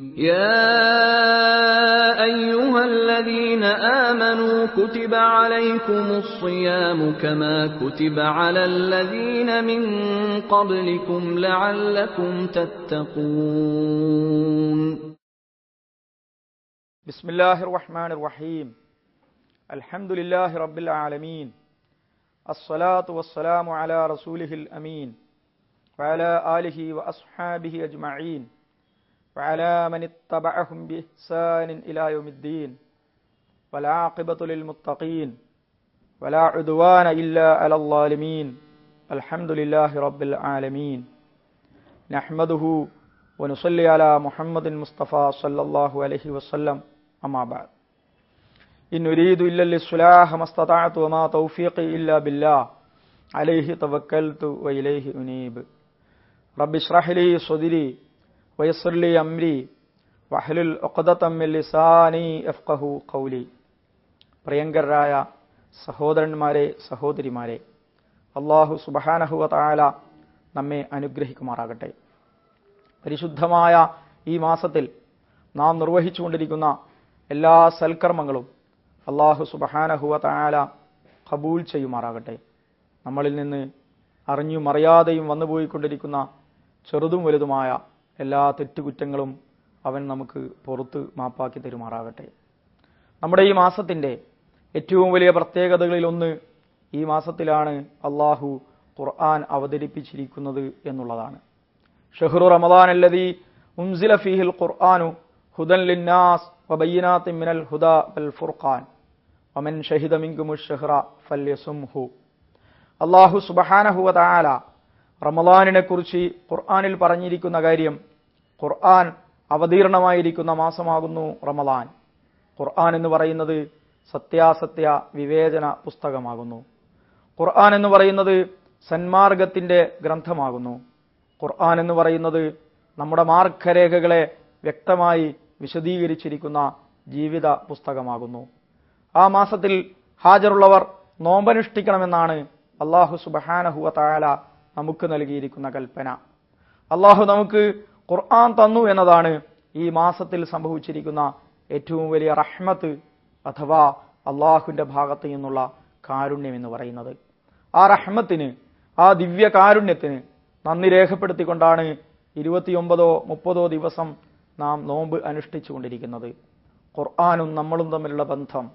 يا أيها الذين آمنوا كتب عليكم الصيام كما كتب على الذين من قبلكم لعلكم تتقون. بسم الله الرحمن الرحيم. الحمد لله رب العالمين. الصلاة والسلام على رسوله الأمين وعلى آله وأصحابه أجمعين. وعلى من اتبعهم بإحسان إلى يوم الدين. والعاقبة للمتقين. ولا عدوان إلا على الظالمين. الحمد لله رب العالمين. نحمده ونصلي على محمد المصطفى صلى الله عليه وسلم. أما بعد. إن أريد إلا الإصلاح ما استطعت وما توفيقي إلا بالله. عليه توكلت وإليه أنيب. رب اشرح لي صدري. വയസ്സുല്ലി അംരി വഹലുൽ ഒക്കതമ്മിസാനി എഫ്കഹു കൗലി പ്രിയങ്കരായ സഹോദരന്മാരെ സഹോദരിമാരെ അള്ളാഹു സുബഹാനഹുവതാല നമ്മെ അനുഗ്രഹിക്കുമാറാകട്ടെ. പരിശുദ്ധമായ ഈ മാസത്തിൽ നാം നിർവഹിച്ചുകൊണ്ടിരിക്കുന്ന എല്ലാ സൽക്കർമ്മങ്ങളും അള്ളാഹു സുബഹാനഹുവ താല കബൂൽ ചെയ്യുമാറാകട്ടെ. നമ്മളിൽ നിന്ന് അറിഞ്ഞും അറിയാതെയും വന്നുപോയിക്കൊണ്ടിരിക്കുന്ന ചെറുതും വലുതുമായ എല്ലാ തെറ്റുകുറ്റങ്ങളും അവൻ നമുക്ക് പുറത്ത് മാപ്പാക്കി തരുമാറാകട്ടെ. നമ്മുടെ ഈ മാസത്തിന്റെ ഏറ്റവും വലിയ പ്രത്യേകതകളിലൊന്ന് ഈ മാസത്തിലാണ് അള്ളാഹു ഖുർആൻ അവതരിപ്പിച്ചിരിക്കുന്നത് എന്നുള്ളതാണ്. ഷഹ്റു റമദാൻ അല്ലതി ഉംസില ഫീഹിൽ ഖുർആനു ഹുദൻ ലിന്നാസ് വബയ്യനാത്തി മിനൽ ഹുദ വൽ ഫുർഖാൻ. വമൻ ഷഹിദ മിൻകുമു ഷഹ്റ ഫല്യസുംഹു. അള്ളാഹു സുബഹാനഹു വതആല ഖുർആാനിൽ കുറിച്ച് ഖുർആനിൽ പറഞ്ഞിരിക്കുന്ന കാര്യം ഖുർആൻ അവതീർണമായിരിക്കുന്ന മാസമാകുന്നു റമദാൻ. ഖുർആൻ എന്ന് പറയുന്നത് സത്യാസത്യ വിവേചന പുസ്തകമാകുന്നു. ഖുർആൻ എന്ന് പറയുന്നത് സന്മാർഗത്തിന്റെ ഗ്രന്ഥമാകുന്നു. ഖുർആൻ എന്ന് പറയുന്നത് നമ്മുടെ മാർഗരേഖകളെ വ്യക്തമായി വിശദീകരിച്ചിരിക്കുന്ന ജീവിത പുസ്തകമാകുന്നു. ആ മാസത്തിൽ ഹാജറുള്ളവർ നോമ്പനുഷ്ഠിക്കണമെന്നാണ് അള്ളാഹു സുബഹാനഹുവ തായാല നമുക്ക് നൽകിയിരിക്കുന്ന കൽപ്പന. അള്ളാഹു നമുക്ക് ഖുർആൻ തന്നു എന്നതാണ് ഈ മാസത്തിൽ സംഭവിച്ചിരിക്കുന്ന ഏറ്റവും വലിയ റഹ്മത്ത് അഥവാ അള്ളാഹുവിന്റെ ഭാഗത്ത് നിന്നുള്ള കാരുണ്യം എന്ന് പറയുന്നത്. ആ റഹ്മത്തിന് ആ ദിവ്യ കാരുണ്യത്തിന് നന്ദി രേഖപ്പെടുത്തിക്കൊണ്ടാണ് ഇരുപത്തിയൊമ്പതോ മുപ്പതോ ദിവസം നാം നോമ്പ് അനുഷ്ഠിച്ചു കൊണ്ടിരിക്കുന്നത് ഖുർആാനും നമ്മളും തമ്മിലുള്ള ബന്ധം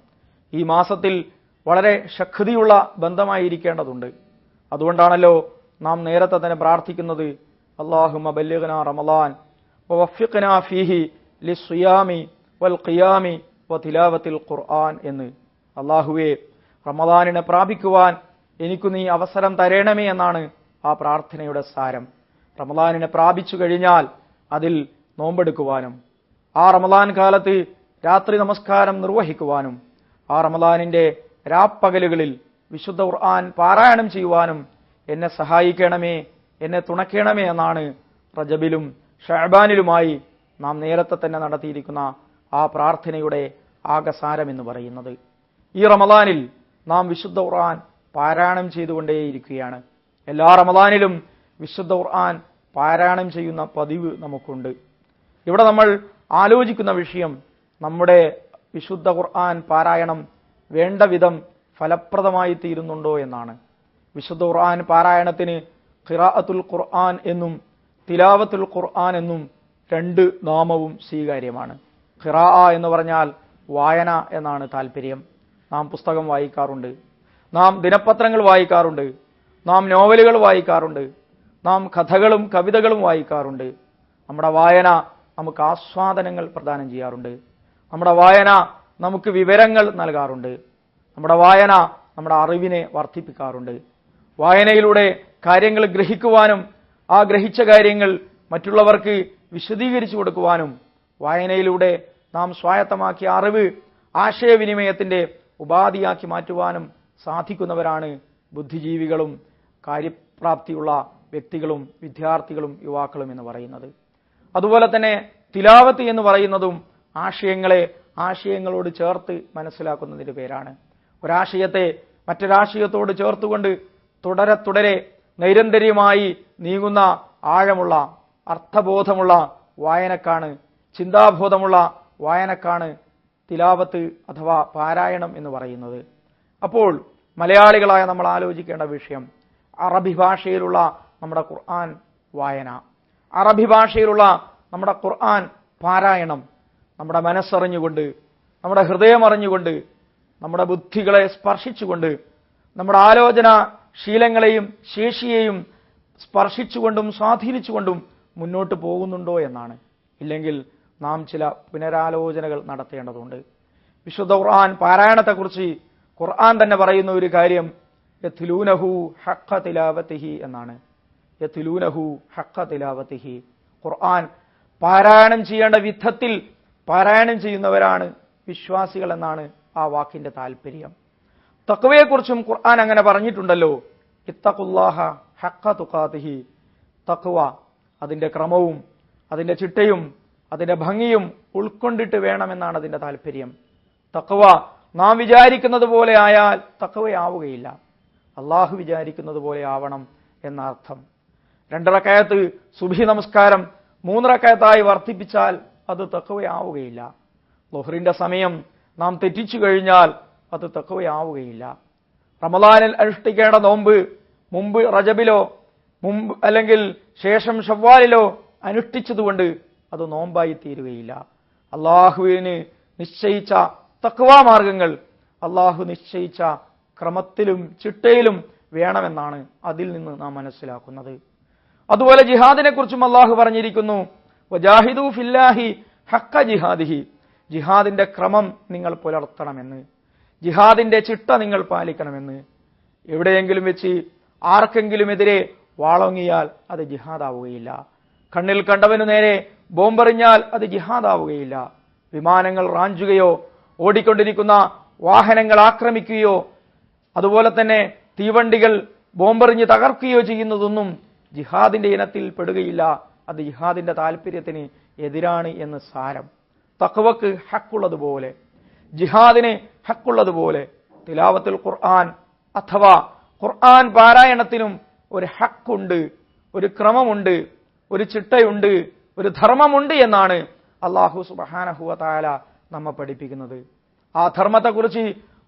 ഈ മാസത്തിൽ വളരെ ശക്തിയുള്ള ബന്ധമായിരിക്കേണ്ടതുണ്ട്. അതുകൊണ്ടാണല്ലോ നാം നേരത്തെ തന്നെ പ്രാർത്ഥിക്കുന്നത് അള്ളാഹു بلغنا رمضان ووفقنا ഫീഹി للصيام വൽ ഖിയാമി القرآن എന്ന്. അള്ളാഹുവെ റമദാനിനെ പ്രാപിക്കുവാൻ എനിക്കു നീ അവസരം തരേണമേ എന്നാണ് ആ പ്രാർത്ഥനയുടെ സാരം. റമദാനിനെ പ്രാപിച്ചു കഴിഞ്ഞാൽ അതിൽ നോമ്പെടുക്കുവാനും ആ റമദാൻ കാലത്ത് രാത്രി നമസ്കാരം നിർവഹിക്കുവാനും ആ റമദാനിന്റെ രാപ്പകലുകളിൽ വിശുദ്ധ ഖുർആൻ പാരായണം ചെയ്യുവാനും എന്നെ സഹായിക്കണമേ എന്നെ തുണയ്ക്കണമേ എന്നാണ് റജബിലും ഷഹബാനിലുമായി നാം നേരത്തെ തന്നെ നടത്തിയിരിക്കുന്ന ആ പ്രാർത്ഥനയുടെ ആകസാരം എന്ന് പറയുന്നത്. ഈ റമദാനിൽ നാം വിശുദ്ധ ഖുർആൻ പാരായണം ചെയ്തുകൊണ്ടേയിരിക്കുകയാണ്. എല്ലാ റമദാനിലും വിശുദ്ധ ഖുർആൻ പാരായണം ചെയ്യുന്ന പതിവ് നമുക്കുണ്ട്. ഇവിടെ നമ്മൾ ആലോചിക്കുന്ന വിഷയം നമ്മുടെ വിശുദ്ധ ഖുർആൻ പാരായണം വേണ്ട വിധം ഫലപ്രദമായി തീരുന്നുണ്ടോ എന്നാണ്. വിശുദ്ധ ഖുർആൻ പാരായണത്തിന് ഖിറാഅത്തുൽ ഖുർആൻ എന്നും തിലാവത്തുൽ ഖുർആൻ എന്നും രണ്ട് നാമവും സ്വീകാര്യമാണ്. ഖിറാ എന്ന് പറഞ്ഞാൽ വായന എന്നാണ് താല്പര്യം നാം പുസ്തകം വായിക്കാറുണ്ട്. നാം ദിനപത്രങ്ങൾ വായിക്കാറുണ്ട്. നാം നോവലുകൾ വായിക്കാറുണ്ട്. നാം കഥകളും കവിതകളും വായിക്കാറുണ്ട്. നമ്മുടെ വായന നമുക്ക് ആസ്വാദനങ്ങൾ പ്രദാനം ചെയ്യാറുണ്ട്. നമ്മുടെ വായന നമുക്ക് വിവരങ്ങൾ നൽകാറുണ്ട്. നമ്മുടെ വായന നമ്മുടെ അറിവിനെ വർദ്ധിപ്പിക്കാറുണ്ട്. വായനയിലൂടെ കാര്യങ്ങൾ ഗ്രഹിക്കുവാനും ആ ഗ്രഹിച്ച കാര്യങ്ങൾ മറ്റുള്ളവർക്ക് വിശദീകരിച്ചു കൊടുക്കുവാനും വായനയിലൂടെ നാം സ്വായത്തമാക്കിയ അറിവ് ആശയവിനിമയത്തിന്റെ ഉപാധിയാക്കി മാറ്റുവാനും സാധിക്കുന്നവരാണ് ബുദ്ധിജീവികളും കാര്യപ്രാപ്തിയുള്ള വ്യക്തികളും വിദ്യാർത്ഥികളും യുവാക്കളും എന്ന് പറയുന്നത്. അതുപോലെ തന്നെ തിലാവത്ത് എന്ന് പറയുന്നതും ആശയങ്ങളെ ആശയങ്ങളോട് ചേർത്ത് മനസ്സിലാക്കുന്നതിന്റെ പേരാണ്. ഒരാശയത്തെ മറ്റൊരാശയത്തോട് ചേർത്തുകൊണ്ട് തുടരെ തുടരെ നൈരന്തര്യമായി നീങ്ങുന്ന ആഴമുള്ള അർത്ഥബോധമുള്ള വായനക്കാണ് ചിന്താബോധമുള്ള വായനക്കാണ് തിലാവത്ത് അഥവാ പാരായണം എന്ന് പറയുന്നത്. അപ്പോൾ മലയാളികളായ നമ്മൾ ആലോചിക്കേണ്ട വിഷയം അറബി ഭാഷയിലുള്ള നമ്മുടെ ഖുർആൻ വായന. അറബി ഭാഷയിലുള്ള നമ്മുടെ ഖുർആൻ പാരായണം നമ്മുടെ മനസ്സറിഞ്ഞുകൊണ്ട് നമ്മുടെ ഹൃദയമറിഞ്ഞുകൊണ്ട് നമ്മുടെ ബുദ്ധികളെ സ്പർശിച്ചുകൊണ്ട് നമ്മുടെ ആലോചന ശീലങ്ങളെയും ശേഷിയെയും സ്പർശിച്ചുകൊണ്ടും സ്വാധീനിച്ചുകൊണ്ടും മുന്നോട്ട് പോകുന്നുണ്ടോ എന്നാണ്. ഇല്ലെങ്കിൽ നാം ചില പുനരാലോചനകൾ നടത്തേണ്ടതുണ്ട്. വിശുദ്ധ ഖുർആൻ പാരായണത്തെക്കുറിച്ച് ഖുർആൻ തന്നെ പറയുന്ന ഒരു കാര്യം യഥുലൂനഹു ഹക്ക തിലാവത്തിഹി എന്നാണ്. യഥുലൂനഹു ഹക്ക തിലാവത്തിഹി. ഖുർആൻ പാരായണം ചെയ്യേണ്ട വിധത്തിൽ പാരായണം ചെയ്യുന്നവരാണ് വിശ്വാസികൾ എന്നാണ് ആ വാക്കിന്റെ താല്പര്യം തക്വയെക്കുറിച്ചും ഖുർആൻ അങ്ങനെ പറഞ്ഞിട്ടുണ്ടല്ലോ. ഇത്തഖുല്ലാഹ ഹഖ തുഖാതിഹി. തക്വ അതിന്റെ ക്രമവും അതിന്റെ ചിട്ടയും അതിന്റെ ഭംഗിയും ഉൾക്കൊണ്ടിട്ട് വേണമെന്നാണ് അതിന്റെ താല്പര്യം. തക്വ നാം വിചാരിക്കുന്നത് പോലെ ആയാൽ തക്കവയാവുകയില്ല അള്ളാഹു വിചാരിക്കുന്നത് പോലെ ആവണം എന്ന അർത്ഥം രണ്ടിറക്കയത്ത് സുബി നമസ്കാരം മൂന്നിറക്കയത്തായി വർദ്ധിപ്പിച്ചാൽ അത് തക്കവയാവുകയില്ല ലൊഹറിന്റെ സമയം നാം തെറ്റിച്ചു കഴിഞ്ഞാൽ അത് തക്കവയാവുകയില്ല. റമദാനിൽ അനുഷ്ഠിക്കേണ്ട നോമ്പ് മുമ്പ് റജബിലോ മുമ്പ് അല്ലെങ്കിൽ ശേഷം ഷവ്വാലിലോ അനുഷ്ഠിച്ചതുകൊണ്ട് അത് നോമ്പായി തീരുകയില്ല. അള്ളാഹുവിന് നിശ്ചയിച്ച തക്വാ മാർഗങ്ങൾ അള്ളാഹു നിശ്ചയിച്ച ക്രമത്തിലും ചിട്ടയിലും വേണമെന്നാണ് അതിൽ നിന്ന് നാം മനസ്സിലാക്കുന്നത്. അതുപോലെ ജിഹാദിനെ കുറിച്ചും അള്ളാഹു പറഞ്ഞിരിക്കുന്നു വജാഹിദു ഫില്ലാഹി ജിഹാദിഹി. ജിഹാദിന്റെ ക്രമം നിങ്ങൾ പുലർത്തണമെന്ന്. ജിഹാദിന്റെ ചിട്ട നിങ്ങൾ പാലിക്കണമെന്ന്. എവിടെയെങ്കിലും വെച്ച് ആർക്കെങ്കിലും എതിരെ വാളോങ്ങിയാൽ അത് ജിഹാദാവുകയില്ല. കണ്ണിൽ കണ്ടവനു നേരെ ബോംബെറിഞ്ഞാൽ അത് ജിഹാദാവുകയില്ല. വിമാനങ്ങൾ റാഞ്ചുകയോ ഓടിക്കൊണ്ടിരിക്കുന്ന വാഹനങ്ങൾ ആക്രമിക്കുകയോ അതുപോലെ തന്നെ തീവണ്ടികൾ ബോംബെറിഞ്ഞ് തകർക്കുകയോ ചെയ്യുന്നതൊന്നും ജിഹാദിന്റെ ഇനത്തിൽ പെടുകയില്ല. അത് ജിഹാദിന്റെ താല്പര്യത്തിന് എതിരാണ് എന്ന് സാരം. തക്വക്ക് ഹക്കുള്ളതുപോലെ. ജിഹാദിന് ഹക്കുള്ളതുപോലെ തിലാവത്തുൽ ഖുർആൻ അഥവാ ഖുർആൻ പാരായണത്തിനും ഒരു ഹക്കുണ്ട് ഒരു ക്രമമുണ്ട് ഒരു ചിട്ടയുണ്ട് ഒരു ധർമ്മമുണ്ട് എന്നാണ് അള്ളാഹു സുബഹാനഹുവ നമ്മെ പഠിപ്പിക്കുന്നത്. ആ ധർമ്മത്തെക്കുറിച്ച്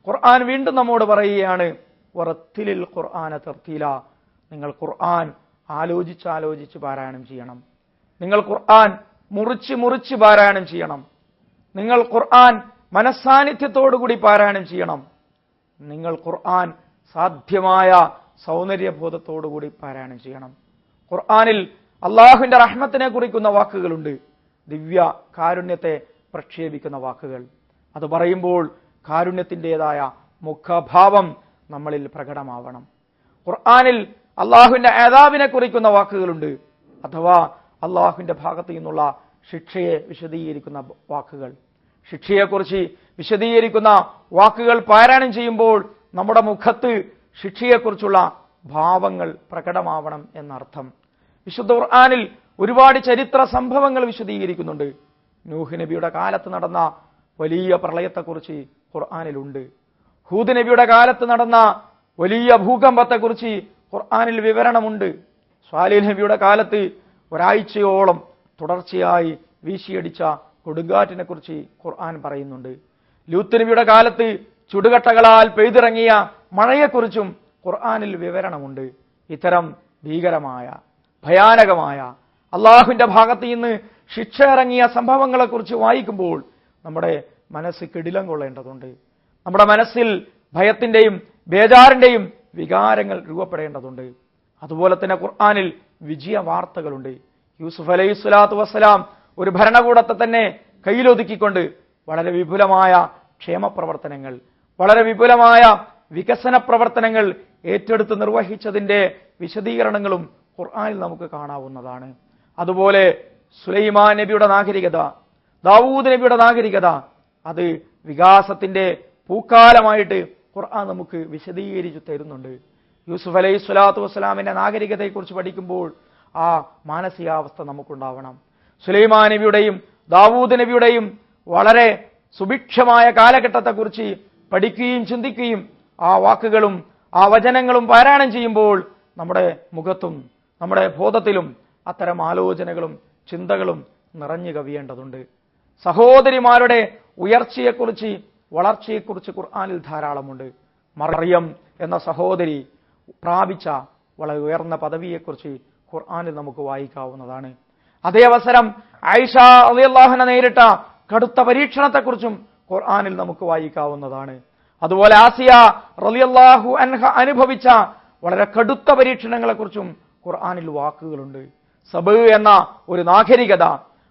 ഖുർആൻ വീണ്ടും നമ്മോട് പറയുകയാണ് വറത്തിലിൽ ഖുർആന തർത്തീല. നിങ്ങൾ ഖുർആൻ ആലോചിച്ചാലോചിച്ച് പാരായണം ചെയ്യണം. നിങ്ങൾ ഖുർആൻ മുറിച്ച് മുറിച്ച് പാരായണം ചെയ്യണം. നിങ്ങൾ ഖുർആൻ മനസ്സാന്നിധ്യത്തോടുകൂടി പാരായണം ചെയ്യണം. നിങ്ങൾ ഖുർആൻ സാധ്യമായ സൗന്ദര്യബോധത്തോടുകൂടി പാരായണം ചെയ്യണം. ഖുർആാനിൽ അള്ളാഹുവിന്റെ റഹ്മത്തിനെ കുറിക്കുന്ന വാക്കുകളുണ്ട്. ദിവ്യ കാരുണ്യത്തെ പ്രക്ഷേപിക്കുന്ന വാക്കുകൾ. അത് പറയുമ്പോൾ കാരുണ്യത്തിന്റെതായ മുഖഭാവം നമ്മളിൽ പ്രകടമാവണം. ഖുർആാനിൽ അള്ളാഹുവിന്റെ ഏതാവിനെ കുറിക്കുന്ന വാക്കുകളുണ്ട്. അഥവാ അള്ളാഹുവിന്റെ ഭാഗത്തു നിന്നുള്ള ശിക്ഷയെ വിശദീകരിക്കുന്ന വാക്കുകൾ. ശിക്ഷയെക്കുറിച്ച് വിശദീകരിക്കുന്ന വാക്കുകൾ പാരായണം ചെയ്യുമ്പോൾ നമ്മുടെ മുഖത്ത് ശിക്ഷയെക്കുറിച്ചുള്ള ഭാവങ്ങൾ പ്രകടമാവണം എന്നർത്ഥം. വിശുദ്ധ ഖുർആാനിൽ ഒരുപാട് ചരിത്ര സംഭവങ്ങൾ വിശദീകരിക്കുന്നുണ്ട്. നൂഹ് നബിയുടെ കാലത്ത് നടന്ന വലിയ പ്രളയത്തെക്കുറിച്ച് ഖുർആാനിലുണ്ട്. ഹൂദ് നബിയുടെ കാലത്ത് നടന്ന വലിയ ഭൂകമ്പത്തെക്കുറിച്ച് ഖുർആാനിൽ വിവരണമുണ്ട്. സ്വാലി നബിയുടെ കാലത്ത് ഒരാഴ്ചയോളം തുടർച്ചയായി വീശിയടിച്ച കൊടുങ്കാറ്റിനെ കുറിച്ച് ഖുർആൻ പറയുന്നുണ്ട്. ലൂത്ത് നബിയുടെ കാലത്ത് ചുടുകട്ടകളാൽ പെയ്തിറങ്ങിയ മഴയെക്കുറിച്ചും ഖുർആാനിൽ വിവരണമുണ്ട്. ഇത്തരം ഭീകരമായ ഭയാനകമായ അള്ളാഹുവിന്റെ ഭാഗത്ത് നിന്ന് ശിക്ഷ ഇറങ്ങിയ സംഭവങ്ങളെക്കുറിച്ച് വായിക്കുമ്പോൾ നമ്മുടെ മനസ്സ് കിടിലം കൊള്ളേണ്ടതുണ്ട്. നമ്മുടെ മനസ്സിൽ ഭയത്തിന്റെയും ബേജാറിന്റെയും വികാരങ്ങൾ രൂപപ്പെടേണ്ടതുണ്ട്. അതുപോലെ തന്നെ ഖുർആാനിൽ വിജയ വാർത്തകളുണ്ട്. യൂസുഫ് അലൈഹി സ്വലാത്തു വസ്സലാം ഒരു ഭരണകൂടത്തെ തന്നെ കയ്യിലൊതുക്കിക്കൊണ്ട് വളരെ വിപുലമായ ക്ഷേമ പ്രവർത്തനങ്ങൾ വളരെ വിപുലമായ വികസന പ്രവർത്തനങ്ങൾ ഏറ്റെടുത്ത് നിർവഹിച്ചതിന്റെ വിശദീകരണങ്ങളും ഖുർആാനിൽ നമുക്ക് കാണാവുന്നതാണ്. അതുപോലെ സുലൈമാൻ നബിയുടെ നാഗരികത ദാവൂദ് നബിയുടെ നാഗരികത അത് വികാസത്തിന്റെ പൂക്കാലമായിട്ട് ഖുർആൻ നമുക്ക് വിശദീകരിച്ചു തരുന്നുണ്ട്. യൂസുഫ് അലൈഹി സ്വലാത്തു വസ്സലാമിന്റെ നാഗരികതയെക്കുറിച്ച് പഠിക്കുമ്പോൾ ആ മാനസികാവസ്ഥ നമുക്കുണ്ടാവണം. സുലൈമാൻ നബിയുടെയും ദാവൂദ് നബിയുടെയും വളരെ സുഭിക്ഷമായ കാലഘട്ടത്തെക്കുറിച്ച് പഠിക്കുകയും ചിന്തിക്കുകയും ആ വാക്കുകളും ആ വചനങ്ങളും പാരായണം ചെയ്യുമ്പോൾ നമ്മുടെ മുഖത്തും നമ്മുടെ ബോധത്തിലും അത്തരം ആലോചനകളും ചിന്തകളും നിറഞ്ഞു കവിയേണ്ടതുണ്ട്. സഹോദരിമാരുടെ ഉയർച്ചയെക്കുറിച്ച് വളർച്ചയെക്കുറിച്ച് ഖുർആാനിൽ ധാരാളമുണ്ട്. മറിയം എന്ന സഹോദരി പ്രാപിച്ച വളരെ ഉയർന്ന പദവിയെക്കുറിച്ച് ഖുർആാനിൽ നമുക്ക് വായിക്കാവുന്നതാണ്. അതേ അവസരം ആയിഷ അലിയല്ലാഹന നേരിട്ട കടുത്ത പരീക്ഷണത്തെക്കുറിച്ചും ഖുർആാനിൽ നമുക്ക് വായിക്കാവുന്നതാണ്. അതുപോലെ ആസിയ റലിയല്ലാഹു അൻഹ അനുഭവിച്ച വളരെ കടുത്ത പരീക്ഷണങ്ങളെക്കുറിച്ചും ഖുർആാനിൽ വാക്കുകളുണ്ട്. സബ് എന്ന ഒരു നാഗരികത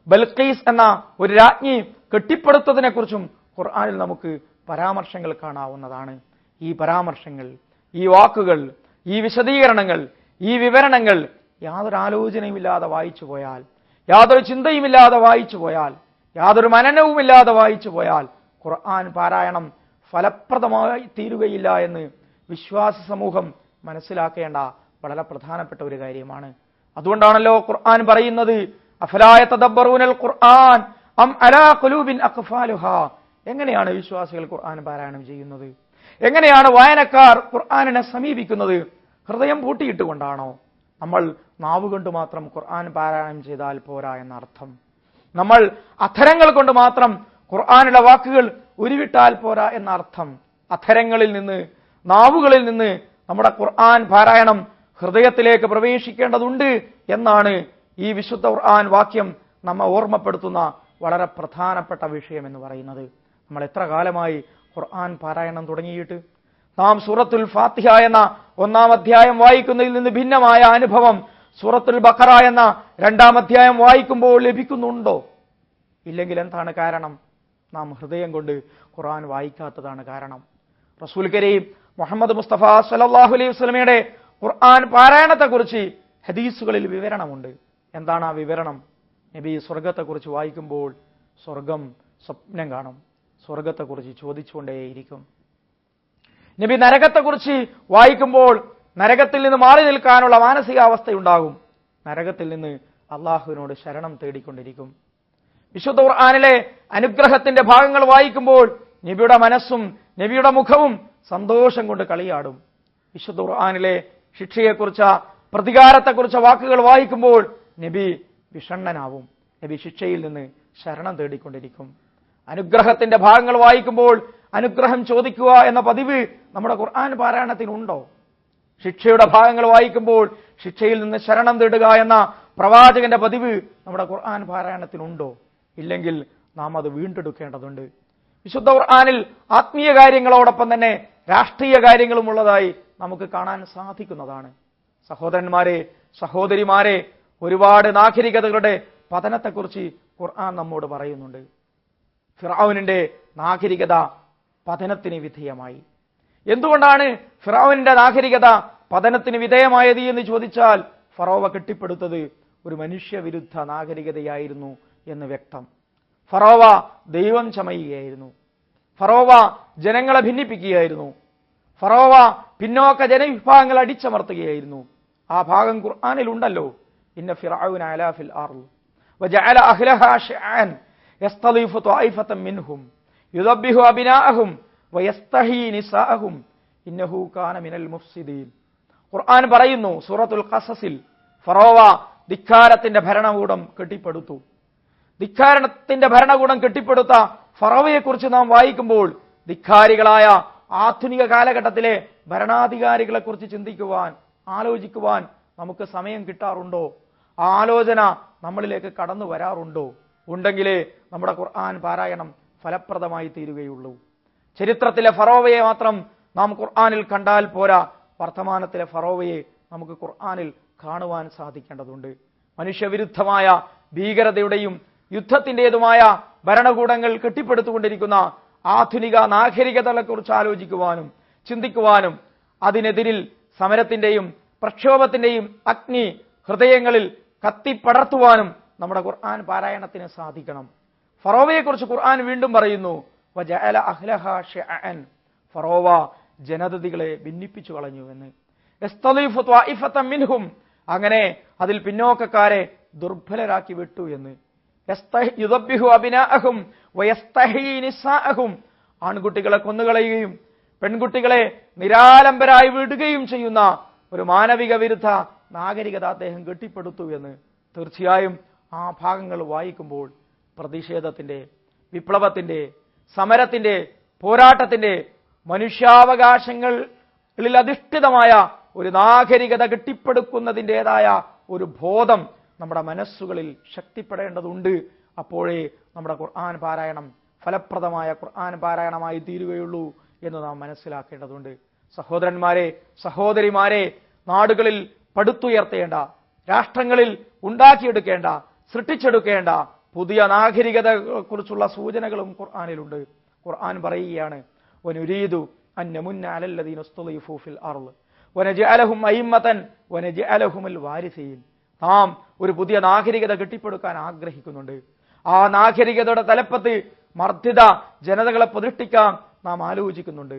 ബൽഖീസ് എന്ന ഒരു രാജ്ഞി കെട്ടിപ്പടുത്തതിനെക്കുറിച്ചും ഖുർആാനിൽ നമുക്ക് പരാമർശങ്ങൾ കാണാവുന്നതാണ്. ഈ പരാമർശങ്ങൾ ഈ വാക്കുകൾ ഈ വിശദീകരണങ്ങൾ ഈ വിവരണങ്ങൾ യാതൊരു ആലോചനയുമില്ലാതെ വായിച്ചു പോയാൽ യാതൊരു ചിന്തയുമില്ലാതെ വായിച്ചു പോയാൽ യാതൊരു മനനവുമില്ലാതെ വായിച്ചു പോയാൽ ഖുർആൻ പാരായണം ഫലപ്രദമായി തീരുകയില്ല എന്ന് വിശ്വാസ സമൂഹം മനസ്സിലാക്കേണ്ട വളരെ പ്രധാനപ്പെട്ട ഒരു കാര്യമാണ്. അതുകൊണ്ടാണല്ലോ ഖുർആൻ പറയുന്നത് അഫലായ തദബ്ബറൂനൽ ഖുർആൻ അം അലാ കുലൂബിൻ എങ്ങനെയാണ് വിശ്വാസികൾ ഖുർആൻ പാരായണം ചെയ്യുന്നത്? എങ്ങനെയാണ് വായനക്കാർ ഖുർആാനിനെ സമീപിക്കുന്നത്? ഹൃദയം പൂട്ടിയിട്ടുകൊണ്ടാണോ? നമ്മൾ നാവുകൊണ്ട് മാത്രം ഖുർആൻ പാരായണം ചെയ്താൽ പോരാ എന്നർത്ഥം. നമ്മൾ അധരങ്ങൾ കൊണ്ട് മാത്രം ഖുർആാനുള്ള വാക്കുകൾ ഉരുവിട്ടാൽ പോരാ എന്നർത്ഥം. അധരങ്ങളിൽ നിന്ന് നാവുകളിൽ നിന്ന് നമ്മുടെ ഖുർആൻ പാരായണം ഹൃദയത്തിലേക്ക് പ്രവേശിക്കേണ്ടതുണ്ട് എന്നാണ് ഈ വിശുദ്ധ ഖുർആൻ വാക്യം നമ്മെ ഓർമ്മപ്പെടുത്തുന്ന വളരെ പ്രധാനപ്പെട്ട വിഷയം എന്ന് പറയുന്നത്. നമ്മൾ എത്ര കാലമായി ഖുർആൻ പാരായണം തുടങ്ങിയിട്ട്? നാം സൂറത്തുൽ ഫാത്തിഹ എന്ന ഒന്നാം അധ്യായം വായിക്കുന്നതിൽ നിന്ന് ഭിന്നമായ അനുഭവം സൂറത്തുൽ ബഖറ എന്ന രണ്ടാം അധ്യായം വായിക്കുമ്പോൾ ലഭിക്കുന്നുണ്ടോ? ഇല്ലെങ്കിൽ എന്താണ് കാരണം? നാം ഹൃദയം കൊണ്ട് ഖുറാൻ വായിക്കാത്തതാണ് കാരണം. റസൂൽ കരീം മുഹമ്മദ് മുസ്തഫ സലല്ലാഹു അലൈഹി വസ്ലമയുടെ ഖുർആൻ പാരായണത്തെക്കുറിച്ച് ഹദീസുകളിൽ വിവരണമുണ്ട്. എന്താണ് ആ വിവരണം? നബി സ്വർഗത്തെക്കുറിച്ച് വായിക്കുമ്പോൾ സ്വർഗം സ്വപ്നം കാണും. സ്വർഗത്തെക്കുറിച്ച് ചോദിച്ചുകൊണ്ടേയിരിക്കും. നബി നരകത്തെക്കുറിച്ച് വായിക്കുമ്പോൾ നരകത്തിൽ നിന്ന് മാറി നിൽക്കാനുള്ള മാനസികാവസ്ഥയുണ്ടാകും. നരകത്തിൽ നിന്ന് അള്ളാഹുവിനോട് ശരണം തേടിക്കൊണ്ടിരിക്കും. വിശുദ്ധ ഖുർആാനിലെ അനുഗ്രഹത്തിന്റെ ഭാഗങ്ങൾ വായിക്കുമ്പോൾ നബിയുടെ മനസ്സും നബിയുടെ മുഖവും സന്തോഷം കൊണ്ട് കളിയാടും. വിശുദ്ധ ഖുർആാനിലെ ശിക്ഷയെക്കുറിച്ച പ്രതികാരത്തെക്കുറിച്ച വാക്കുകൾ വായിക്കുമ്പോൾ നബി വിഷണ്ണനാവും. നബി ശിക്ഷയിൽ നിന്ന് ശരണം തേടിക്കൊണ്ടിരിക്കും. അനുഗ്രഹത്തിന്റെ ഭാഗങ്ങൾ വായിക്കുമ്പോൾ അനുഗ്രഹം ചോദിക്കുക എന്ന പതിവ് നമ്മുടെ ഖുർആൻ പാരായണത്തിനുണ്ടോ? ശിക്ഷയുടെ ഭാഗങ്ങൾ വായിക്കുമ്പോൾ ശിക്ഷയിൽ നിന്ന് ശരണം തേടുക എന്ന പ്രവാചകന്റെ പതിവ് നമ്മുടെ ഖുർആൻ പാരായണത്തിനുണ്ടോ? ഇല്ലെങ്കിൽ നാം അത് വീണ്ടെടുക്കേണ്ടതുണ്ട്. വിശുദ്ധ ഖുർആാനിൽ ആത്മീയ കാര്യങ്ങളോടൊപ്പം തന്നെ രാഷ്ട്രീയ കാര്യങ്ങളും ഉള്ളതായി നമുക്ക് കാണാൻ സാധിക്കുന്നതാണ്. സഹോദരന്മാരെ സഹോദരിമാരെ ഒരുപാട് നാഗരികതകളുടെ പതനത്തെക്കുറിച്ച് ഖുർആൻ നമ്മോട് പറയുന്നുണ്ട്. ഫിറാവുനിന്റെ നാഗരികത പതനത്തിന് വിധേയമായി. എന്തുകൊണ്ടാണ് ഫിറാവിന്റെ നാഗരികത പതനത്തിന് വിധേയമായത് എന്ന് ചോദിച്ചാൽ ഫറോവ കെട്ടിപ്പടുത്തത് ഒരു മനുഷ്യവിരുദ്ധ നാഗരികതയായിരുന്നു എന്ന് വ്യക്തം. ഫറോവ ദൈവം ചമയുകയായിരുന്നു. ഫറോവ ജനങ്ങളെ ഭിന്നിപ്പിക്കുകയായിരുന്നു. ഫറോവ പിന്നോക്ക ജനവിഭാഗങ്ങൾ അടിച്ചമർത്തുകയായിരുന്നു. ആ ഭാഗം ഖുർആാനിൽ ഉണ്ടല്ലോ ഇന്ന ഫിറാവിൻ അലാഫിൽ ആറു മിൻഹും. യുദബിഹു അബിനാഹും വയസ്തഹീനിസാഹും ഇന്നഹു കാന മിനൽ മുഫ്സിദീൻ. ഖുർആൻ പറയുന്നു സൂറത്തുൽ ഖസസിൽ ഫറോവ ധിക്കാരത്തിന്റെ ഭരണകൂടം കെട്ടിപ്പടുത്തു. ധിക്കാരണത്തിന്റെ ഭരണകൂടം കെട്ടിപ്പടുത്ത ഫറോവയെക്കുറിച്ച് നാം വായിക്കുമ്പോൾ ധിക്കാരികളായ ആധുനിക കാലഘട്ടത്തിലെ ഭരണാധികാരികളെക്കുറിച്ച് ചിന്തിക്കുവാൻ ആലോചിക്കുവാൻ നമുക്ക് സമയം കിട്ടാറുണ്ടോ? ആ ആലോചന നമ്മളിലേക്ക് കടന്നു വരാറുണ്ടോ? ഉണ്ടെങ്കിലേ നമ്മുടെ ഖുർആൻ പാരായണം ഫലപ്രദമായി തീരുകയുള്ളൂ. ചരിത്രത്തിലെ ഫറോവയെ മാത്രം നാം ഖുർആാനിൽ കണ്ടാൽ പോരാ വർത്തമാനത്തിലെ ഫറോവയെ നമുക്ക് ഖുർആാനിൽ കാണുവാൻ സാധിക്കേണ്ടതുണ്ട്. മനുഷ്യവിരുദ്ധമായ ഭീകരതയുടെയും യുദ്ധത്തിന്റെതുമായ ഭരണകൂടങ്ങൾ കെട്ടിപ്പടുത്തുകൊണ്ടിരിക്കുന്ന ആധുനിക നാഗരികതകളെക്കുറിച്ച് ആലോചിക്കുവാനും ചിന്തിക്കുവാനും അതിനെതിരിൽ സമരത്തിന്റെയും പ്രക്ഷോഭത്തിന്റെയും അഗ്നി ഹൃദയങ്ങളിൽ കത്തിപ്പടർത്തുവാനും നമ്മുടെ ഖുർആൻ പാരായണത്തിന് സാധിക്കണം. ഫറോവയെക്കുറിച്ച് ഖുർആൻ വീണ്ടും പറയുന്നു ഫറോവ ജനതതികളെ ഭിന്നിപ്പിച്ചു കളഞ്ഞു എന്ന്. മിൻഹും. അങ്ങനെ അതിൽ പിന്നോക്കക്കാരെ ദുർബലരാക്കി വിട്ടു എന്ന്. ആൺകുട്ടികളെ കൊന്നുകളയുകയും പെൺകുട്ടികളെ നിരാലംബരായി വിടുകയും ചെയ്യുന്ന ഒരു മാനവിക വിരുദ്ധ നാഗരികത അദ്ദേഹം കെട്ടിപ്പടുത്തു എന്ന്. തീർച്ചയായും ആ ഭാഗങ്ങൾ വായിക്കുമ്പോൾ പ്രതിഷേധത്തിന്റെ വിപ്ലവത്തിന്റെ സമരത്തിന്റെ പോരാട്ടത്തിന്റെ മനുഷ്യാവകാശങ്ങളിൽ അധിഷ്ഠിതമായ ഒരു നാഗരികത കെട്ടിപ്പടുക്കുന്നതിന്റെതായ ഒരു ബോധം നമ്മുടെ മനസ്സുകളിൽ ശക്തിപ്പെടേണ്ടതുണ്ട്. അപ്പോഴേ നമ്മുടെ ഖുർആൻ പാരായണം ഫലപ്രദമായ ഖുർആൻ പാരായണമായി തീരുകയുള്ളൂ എന്ന് നാം മനസ്സിലാക്കേണ്ടതുണ്ട്. സഹോദരന്മാരെ സഹോദരിമാരെ നാടുകളിൽ പടുത്തുയർത്തേണ്ട രാഷ്ട്രങ്ങളിൽ ഉണ്ടാക്കിയെടുക്കേണ്ട സൃഷ്ടിച്ചെടുക്കേണ്ട പുതിയ നാഗരികതയെക്കുറിച്ചുള്ള സൂചനകളും ഖുർആാനിലുണ്ട്. ഖുർആൻ പറയുകയാണ് വനുരീതു അന്നമുന്ന അലല്ലദീന ഉസ്തുളീഫു ഫിൽ അർൾ വനജഅലഹും അയിമ്മതൻ വനജഅലഹുൽ വാരിസീൻ. നാം ഒരു പുതിയ നാഗരികത കെട്ടിപ്പടുക്കാൻ ആഗ്രഹിക്കുന്നുണ്ട്. ആ നാഗരികതയുടെ തലപ്പത്ത് മർദ്ദിത ജനതകളെ പ്രതിഷ്ഠിക്കാൻ നാം ആലോചിക്കുന്നുണ്ട്.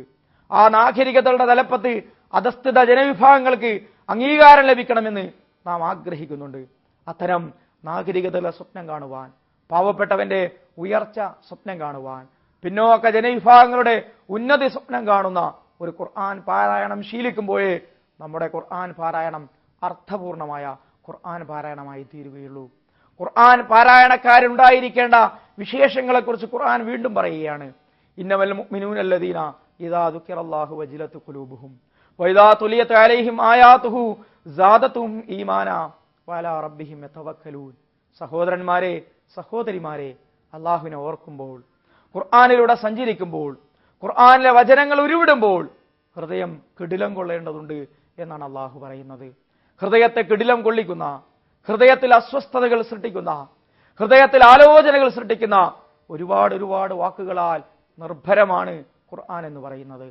ആ നാഗരികതയുടെ തലപ്പത്ത് അധസ്ഥിത ജനവിഭാഗങ്ങൾക്ക് അംഗീകാരം ലഭിക്കണമെന്ന് നാം ആഗ്രഹിക്കുന്നുണ്ട്. അത്തരം നാഗരികതയുടെ സ്വപ്നം കാണുവാൻ പാവപ്പെട്ടവന്റെ ഉയർച്ച സ്വപ്നം കാണുവാൻ. പിന്നോക്ക ജനവിഭാഗങ്ങളുടെ ഉന്നതി സ്വപ്നം കാണുന്ന ഒരു ഖുർആൻ പാരായണം ശീലിക്കുമ്പോഴേ നമ്മുടെ ഖുർആൻ പാരായണം അർത്ഥപൂർണമായ ഖുർആൻ പാരായണമായി തീരുകയുള്ളൂ. ഖുർആൻ പാരായണക്കാരുണ്ടായിരിക്കേണ്ട വിശേഷങ്ങളെക്കുറിച്ച് ഖുർആൻ വീണ്ടും പറയുകയാണ്. ഇന്നവൽ മുഅ്മിനൂനല്ലദീന ഇദാ ദുഃഖിറല്ലാഹു വജിലത്ത് ഖുലൂബുഹും വൈദാ തുലിയത്ത് അലൈഹിം ആയാതുഹു സാദത്തും ഈമാന റബ്ബിഹിം എത്തവക്കലൂൻ സഹോദരന്മാരെ സഹോദരിമാരെ അള്ളാഹുവിനെ ഓർക്കുമ്പോൾ ഖുർആാനിലൂടെ സഞ്ചരിക്കുമ്പോൾ ഖുർആാനിലെ വചനങ്ങൾ ഉരുവിടുമ്പോൾ ഹൃദയം കിടിലം കൊള്ളേണ്ടതുണ്ട് എന്നാണ് അള്ളാഹു പറയുന്നത്. ഹൃദയത്തെ കിടിലം കൊള്ളിക്കുന്ന ഹൃദയത്തിൽ അസ്വസ്ഥതകൾ സൃഷ്ടിക്കുന്ന ഹൃദയത്തിൽ ആലോചനകൾ സൃഷ്ടിക്കുന്ന ഒരുപാട് ഒരുപാട് വാക്കുകളാൽ നിർഭരമാണ് ഖുർആൻ എന്ന് പറയുന്നത്.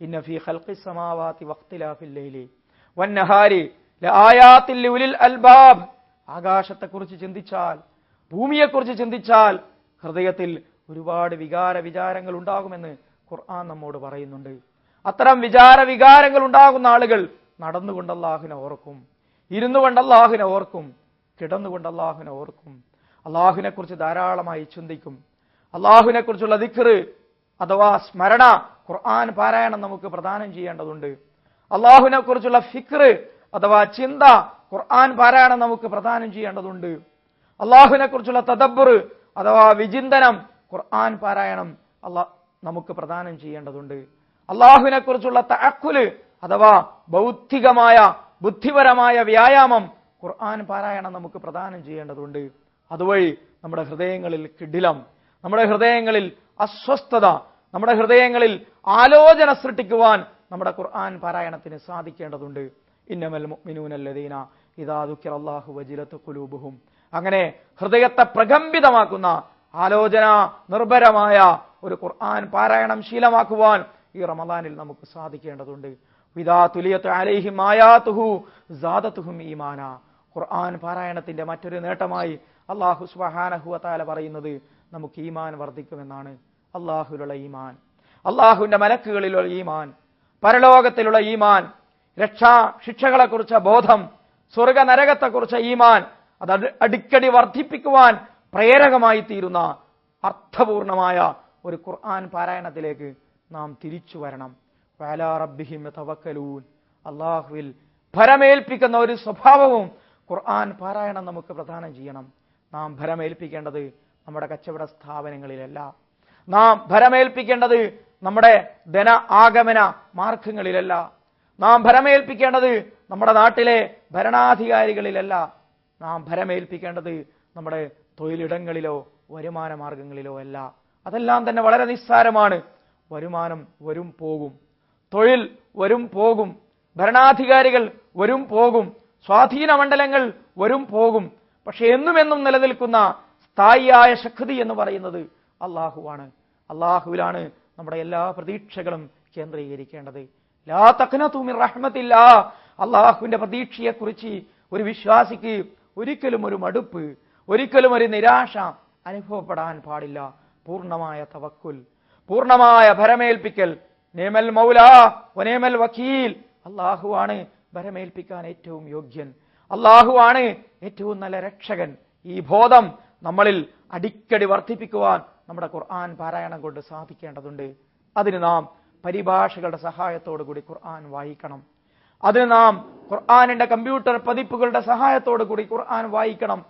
ഇന്ന ഫീ സമാവാത്തി സമാവാതി വഖ്തിലാഫിൽ ലൈലി വന്നഹാരി ആയാത്തിൽ ഉലിൽ അൽബാബ്. ആകാശത്തെക്കുറിച്ച് ചിന്തിച്ചാൽ ഭൂമിയെക്കുറിച്ച് ചിന്തിച്ചാൽ ഹൃദയത്തിൽ ഒരുപാട് വികാര വിചാരങ്ങൾ ഉണ്ടാകുമെന്ന് ഖുർആൻ നമ്മോട് പറയുന്നുണ്ട്. അത്തരം വിചാര വികാരങ്ങൾ ഉണ്ടാകുന്ന ആളുകൾ നടന്നുകൊണ്ട് ഓർക്കും ഇരുന്നു കൊണ്ട് ഓർക്കും കിടന്നുകൊണ്ട് ഓർക്കും. അള്ളാഹുവിനെ കുറിച്ച് ധാരാളമായി ചിന്തിക്കും. അള്ളാഹുവിനെ കുറിച്ചുള്ള ദിക്റ് അഥവാ സ്മരണ ഖുർആൻ പാരായണം നമുക്ക് പ്രദാനം ചെയ്യേണ്ടതുണ്ട്. അള്ളാഹുവിനെ കുറിച്ചുള്ള ഫിക്റ് അഥവാ ചിന്ത ഖുർആൻ പാരായണം നമുക്ക് പ്രദാനം ചെയ്യേണ്ടതുണ്ട്. അള്ളാഹുവിനെ കുറിച്ചുള്ള തദബ്ബർ അഥവാ വിചിന്തനം ഖുർആൻ പാരായണം അള്ളാ നമുക്ക് പ്രദാനം ചെയ്യേണ്ടതുണ്ട്. അള്ളാഹുവിനെ കുറിച്ചുള്ള തഅക്കുൽ അഥവാ ബൗദ്ധികമായ ബുദ്ധിപരമായ വ്യായാമം ഖുർആൻ പാരായണം നമുക്ക് പ്രദാനം ചെയ്യേണ്ടതുണ്ട്. അതുവഴി നമ്മുടെ ഹൃദയങ്ങളിൽ കിടിലം നമ്മുടെ ഹൃദയങ്ങളിൽ അസ്വസ്ഥത നമ്മുടെ ഹൃദയങ്ങളിൽ ആലോചന സൃഷ്ടിക്കുവാൻ നമ്മുടെ ഖുർആൻ പാരായണത്തിന് സാധിക്കേണ്ടതുണ്ട്. ഇന്നമൽ മുഅ്മിനൂനല്ലദീന ഇദാ അള്ളാഹു വജിലത്ത് ഖുലൂബുഹും. അങ്ങനെ ഹൃദയത്തെ പ്രകമ്പിതമാക്കുന്ന ആലോചന നിർഭരമായ ഒരു ഖുർആൻ പാരായണം ശീലമാക്കുവാൻ ഈ റമദാനിൽ നമുക്ക് സാധിക്കേണ്ടതുണ്ട്. വിദാ തുലിയത്ത് അലൈഹിം മായാതുഹു ജാദത്തുഹും ഈമാന. ഖുർആൻ പാരായണത്തിന്റെ മറ്റൊരു നേട്ടമായി അള്ളാഹു സുബ്ഹാനഹു വതആല പറയുന്നത് നമുക്ക് ഈമാൻ വർദ്ധിക്കുമെന്നാണ്. അള്ളാഹുലുള്ള ഈമാൻ. അള്ളാഹുവിന്റെ മലക്കുകളിലുള്ള ഈമാൻ. പരലോകത്തിലുള്ള ഈമാൻ. രക്ഷാ ശിക്ഷകളെക്കുറിച്ച ബോധം. സ്വർഗ നരകത്തെക്കുറിച്ച ഈമാൻ. അത് അടി- അടിക്കടി വർദ്ധിപ്പിക്കുവാൻ പ്രേരകമായി തീരുന്ന അർത്ഥപൂർണമായ ഒരു ഖുർആൻ പാരായണത്തിലേക്ക് നാം തിരിച്ചു വരണം. വാലാ റബ്ബിഹിം തവക്കലൂൻ അള്ളാഹുവിൽ ഭരമേൽപ്പിക്കുന്ന ഒരു സ്വഭാവവും ഖുർആൻ പാരായണം നമുക്ക് പ്രദാനം ചെയ്യണം. നാം ഭരമേൽപ്പിക്കേണ്ടത് നമ്മുടെ കച്ചവട സ്ഥാപനങ്ങളിലല്ല. നാം ഭരമേൽപ്പിക്കേണ്ടത് നമ്മുടെ ധന ആഗമന മാർഗങ്ങളിലല്ല. നാം ഭരമേൽപ്പിക്കേണ്ടത് നമ്മുടെ നാട്ടിലെ ഭരണാധികാരികളിലല്ല. നാം ഭരമേൽപ്പിക്കേണ്ടത് നമ്മുടെ തൊഴിലിടങ്ങളിലോ വരുമാന മാർഗങ്ങളിലോ അല്ല. അതെല്ലാം തന്നെ വളരെ നിസ്സാരമാണ്. വരുമാനം വരും പോകും. തൊഴിൽ വരും പോകും. ഭരണാധികാരികൾ വരും പോകും. സ്വാധീന മണ്ഡലങ്ങൾ വരും പോകും. പക്ഷെ എന്നുമെന്നും നിലനിൽക്കുന്ന സ്ഥായിയായ ശക്തി എന്ന് പറയുന്നത് അള്ളാഹുവാണ്. അള്ളാഹുവിലാണ് നമ്മുടെ എല്ലാ പ്രതീക്ഷകളും കേന്ദ്രീകരിക്കേണ്ടത്. ലാ തഖ്നതു മിർ റഹ്മത്തില്ല. അള്ളാഹുവിന്റെ പ്രതീക്ഷയെക്കുറിച്ച് ഒരു വിശ്വാസിക്ക് ഒരിക്കലും ഒരു മടുപ്പ് ഒരിക്കലും ഒരു നിരാശ അനുഭവപ്പെടാൻ പാടില്ല. പൂർണമായ തവക്കുൽ പൂർണമായ ഭരമേൽപ്പിക്കൽ. നേമൽ മൗല ഒനേമൽ വക്കീൽ. അള്ളാഹുവാണ് ഭരമേൽപ്പിക്കാൻ ഏറ്റവും യോഗ്യൻ. അള്ളാഹുവാണ് ഏറ്റവും നല്ല രക്ഷകൻ. ഈ ബോധം നമ്മളിൽ അടിക്കടി വർദ്ധിപ്പിക്കുവാൻ നമ്മുടെ ഖുർആൻ പാരായണം കൊണ്ട് സാധിക്കേണ്ടതുണ്ട്. അതിന് നാം പരിഭാഷകളുടെ സഹായത്തോടു കൂടി ഖുർആൻ വായിക്കണം. അതിന് നാം ഖുർആാനിന്റെ കമ്പ്യൂട്ടർ പതിപ്പുകളുടെ സഹായത്തോടു കൂടി ഖുർആൻ വായിക്കണം.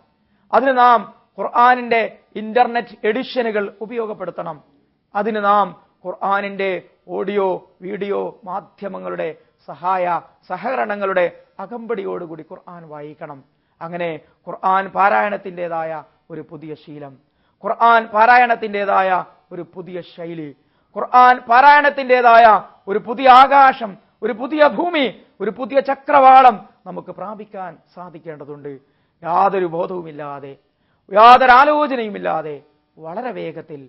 അതിന് നാം ഖുർആാനിന്റെ ഇന്റർനെറ്റ് എഡിഷനുകൾ ഉപയോഗപ്പെടുത്തണം. അതിന് നാം ഖുർആാനിന്റെ ഓഡിയോ വീഡിയോ മാധ്യമങ്ങളുടെ സഹായ സഹകരണങ്ങളുടെ അകമ്പടിയോടുകൂടി ഖുർആൻ വായിക്കണം. അങ്ങനെ ഖുർആൻ പാരായണത്തിന്റെതായ ഒരു പുതിയ ശീലം. ഖുർആൻ പാരായണത്തിന്റെതായ ഒരു പുതിയ ശൈലി. ഖുർആൻ പാരായണത്തിന്റെതായ ഒരു പുതിയ ആകാശം ഒരു പുതിയ ഭൂമി ഒരു പുതിയ ചക്രവാളം നമുക്ക് പ്രാപിക്കാൻ സാധിക്കേണ്ടതുണ്ട്. യാതൊരു ബോധവുമില്ലാതെ യാതൊരു ആലോചനയുമില്ലാതെ വളരെ വേഗത്തിൽ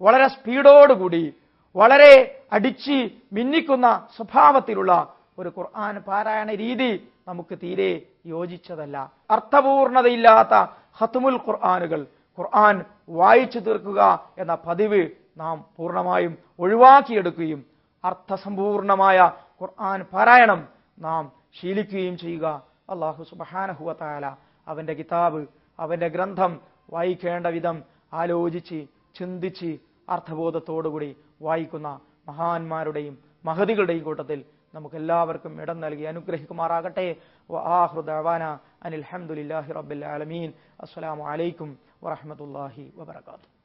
വളരെ സ്പീഡോടുകൂടി വളരെ അടിച്ച് മിന്നിക്കുന്ന സ്വഭാവത്തിലുള്ള ഒരു ഖുർആൻ പാരായണ രീതി നമുക്ക് തീരെ യോജിച്ചതല്ല. അർത്ഥപൂർണതയില്ലാത്ത ഹത്തുമുൽ ഖുർആാനുകൾ ഖുർആൻ വായിച്ചു തീർക്കുക എന്ന പതിവ് നാം പൂർണമായും ഒഴിവാക്കിയെടുക്കുകയും അർത്ഥസമ്പൂർണമായ ഖുർആൻ പാരായണം നാം ശീലിക്കുകയും ചെയ്യുക. അള്ളാഹു സുബഹാനഹുവത്തായാല അവന്റെ കിതാബ് അവന്റെ ഗ്രന്ഥം വായിക്കേണ്ട വിധം ആലോചിച്ച് ചിന്തിച്ച് അർത്ഥബോധത്തോടുകൂടി വായിക്കുന്ന മഹാന്മാരുടെയും മഹതികളുടെയും കൂട്ടത്തിൽ നമുക്ക് എല്ലാവർക്കും ഇടം നൽകി അനുഗ്രഹിക്കുമാറാകട്ടെ. ആഹൃദാന ഹംദുലില്ലാഹി റബ്ബിൽ ആലമീൻ. അസ്സലാമു അലൈക്കും വറഹമത്തല്ലാഹി വബർക്കാത്തു